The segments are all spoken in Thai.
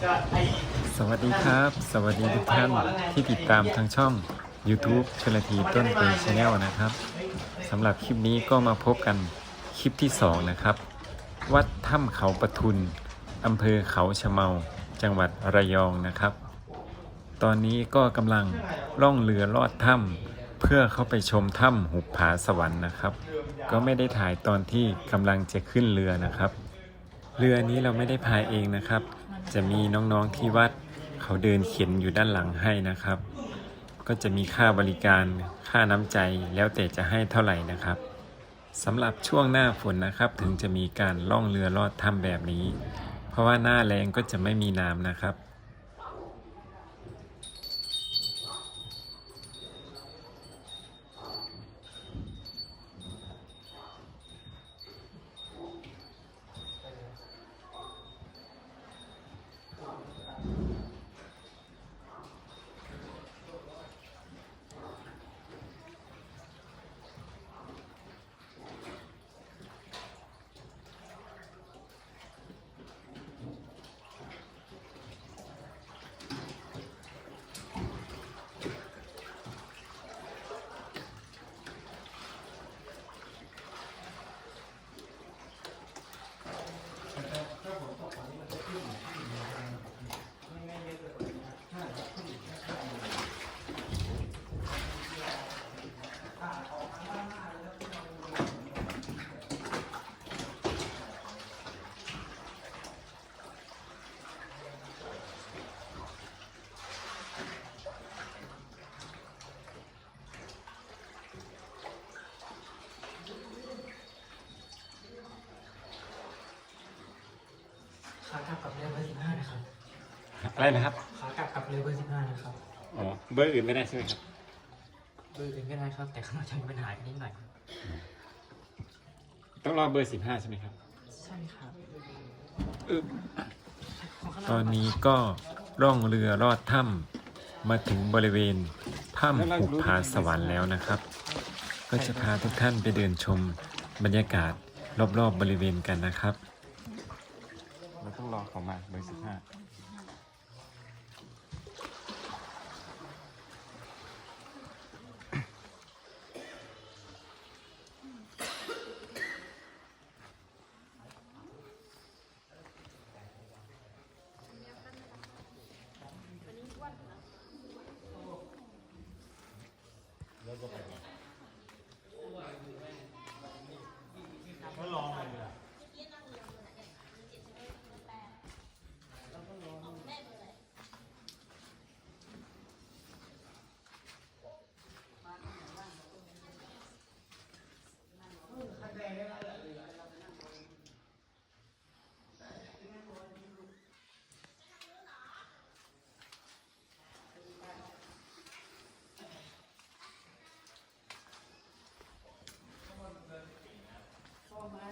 สวัสดีครับ สวัสดีทุกท่านที่ติดตามทางช่อง YouTube ชลทีต้นปีชาแนลนะครับสำหรับคลิปนี้ก็มาพบกันคลิปที่ 2 นะครับ วัดถ้ำเขาปะทุนอำเภอเขาชะเมา จังหวัดระยองนะครับ ตอนนี้ก็กำลังล่องเรือลอดถ้ำเพื่อเข้าไปชมถ้ำหุบผาสวรรค์นะครับ ก็ไม่ได้ถ่ายตอนที่กำลังจะขึ้นเรือนะครับ เรือนี้เราไม่ได้พายเองนะครับ จะมีน้องๆที่วัดเขาเดินเข็นอยู่ด้านหลังให้นะครับ ก็จะมีค่าบริการค่าน้ำใจแล้วแต่จะให้เท่าไหร่นะครับสำหรับช่วงหน้าฝนนะครับ ถึงจะมีการล่องเรือลอดถ้ำแบบนี้ เพราะว่าหน้าแรงก็จะไม่มีน้ำนะครับ ขากลับกับเรือเบอร์สิบห้านะครับ อะไรนะครับขากลับกับเรือเบอร์สิบห้านะครับ อ๋อเบอร์อื่นไม่ได้ใช่ไหมครับ เบอร์อื่นก็ได้ครับ แต่ข้างนอกจะมีปัญหานิดหน่อย ต้องรอเบอร์15ใช่ไหมครับ ใช่ครับตอนนี้ก็ร่องเรือลอดถ้ำมาถึงบริเวณถ้ำหุบผาสวรรค์แล้วนะครับ ก็จะพาทุกท่านไปเดินชมบรรยากาศรอบๆบบริเวณกันนะครับ ประมาณเบอร์สิบห้า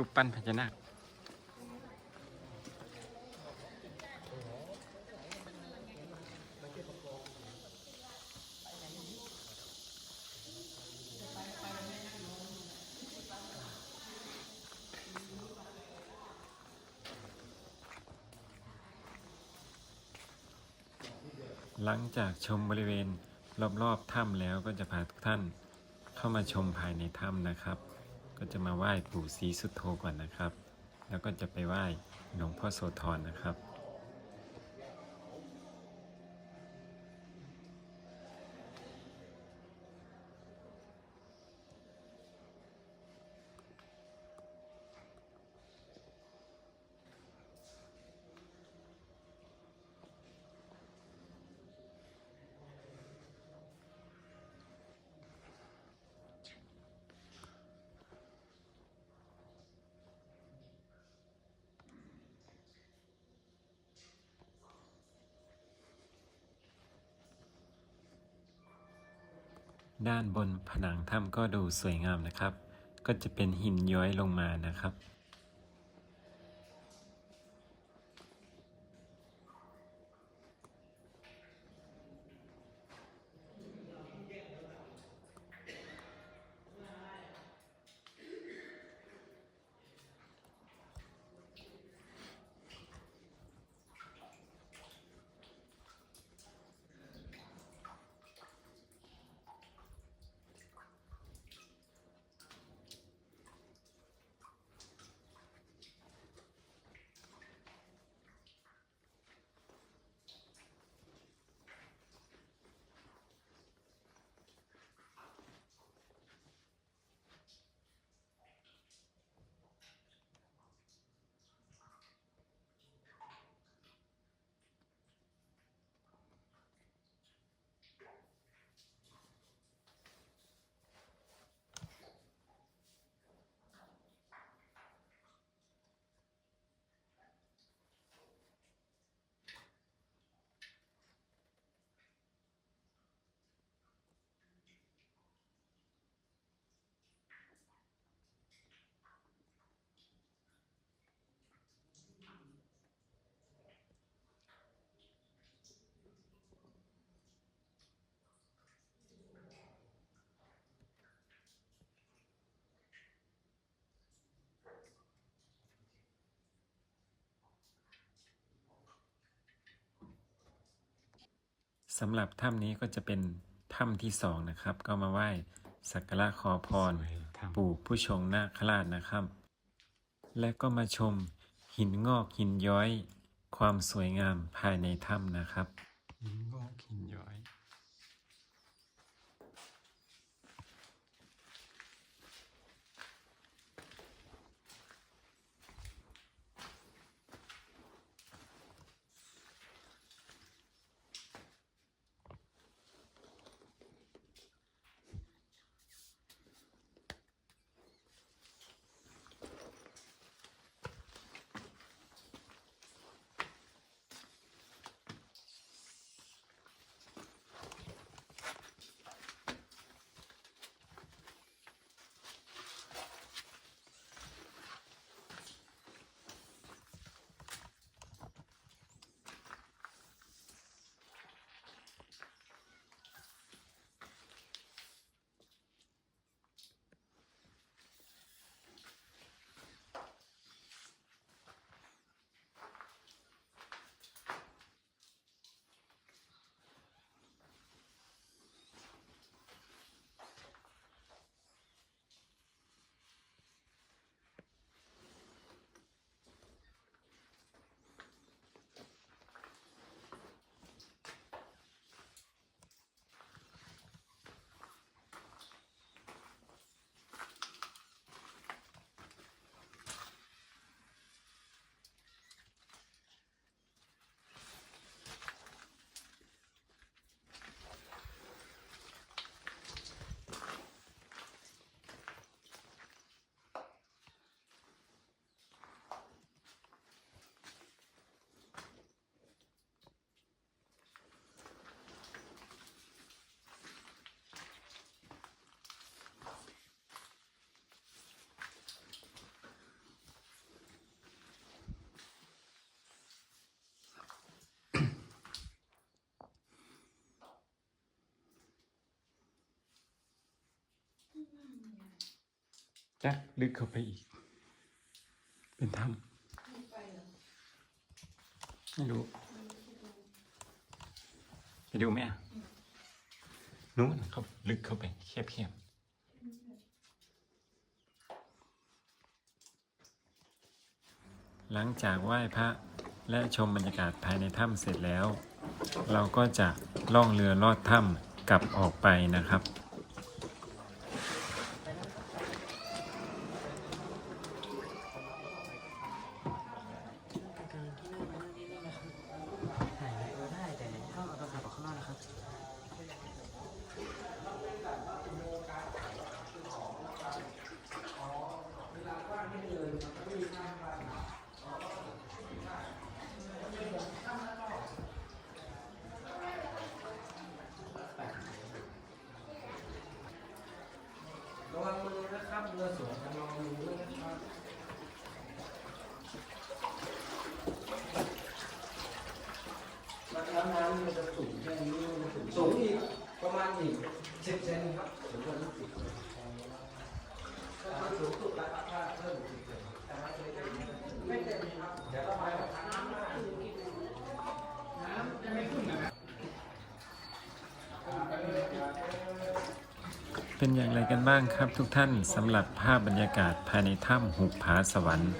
รูปปั้นพญานาคหลังจากชมบริเวณรอบๆถ้ำแล้วก็จะพาทุกท่านเข้ามาชมภายในถ้ำนะครับ ก็จะมาไหว้ปู่ศรีสุโธก่อนนะครับ แล้วก็จะไปไหว้หลวงพ่อโสธรนะครับ ด้านบนผนังถ้ำก็ดูสวยงามนะครับ ก็จะเป็นหินย้อยลงมานะครับ สำหรับถ้ำนี้ก็จะเป็นถ้ำที่สองนะครับ ก็มาไหว้สักการะขอพร ปู่ผู้ชงนาคราชนะครับ และก็มาชมหินงอกหินย้อย ความสวยงามภายในถ้ำนะครับ หินงอกหินย้อย จะลึกเข้าไปอีก เป็นถ้ำไม่รู้ไปดูไหมอะนู้นเขาลึกเข้าไปแคบๆหลังจากไหว้พระและชมบรรยากาศภายในถ้ำเสร็จแล้ว เราก็จะล่องเรือลอดถ้ำกลับออกไปนะครับ การที่นั่งมานั่งนี่นะครับถ่ายวิดีโอได้แต่ห้ามเอาโทรศัพท์ออกข้างนอกนะครับ บ ระวังมือนะครับเรือสวนระวังมือด้วยนะครับ แล้วน้ำมันจะ สูงแค่นี้สูงสูงอีกประมาณอีกสิบเซนครับสูงกว่านี้สิบถ้าสูงสุดแล้วถ้าเพิ่มสิบเซนแต่ไม่เต็มไม่เต็มครับเดี๋ยวต้องไปแบน้ำน้ำจะไม่ขึ้นนะเป็นอย่างไรกันบ้างครับทุกท่านสำหรับภาพบรรยากาศภายในถ้ำหุบผาสวรรค์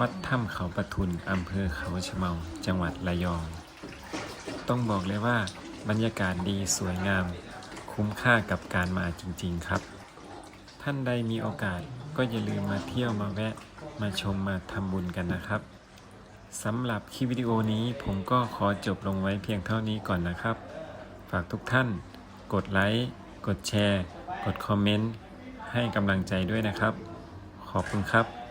วัดถ้ำเขาปะทุนอำเภอเขาชะเมา จังหวัดระยอง ต้องบอกเลยว่าบรรยากาศดีสวยงาม คุ้มค่ากับการมาจริงๆครับ ท่านใดมีโอกาสก็อย่าลืมมาเที่ยวมาแวะมาชมมาทำบุญกันนะครับสำหรับคลิปวิดีโอนี้ผมก็ขอจบลงไว้เพียงเท่านี้ก่อนนะครับ ฝากทุกท่าน กดไลค์กดแชร์ กดคอมเมนต์ให้กำลังใจด้วยนะครับ ขอบคุณครับ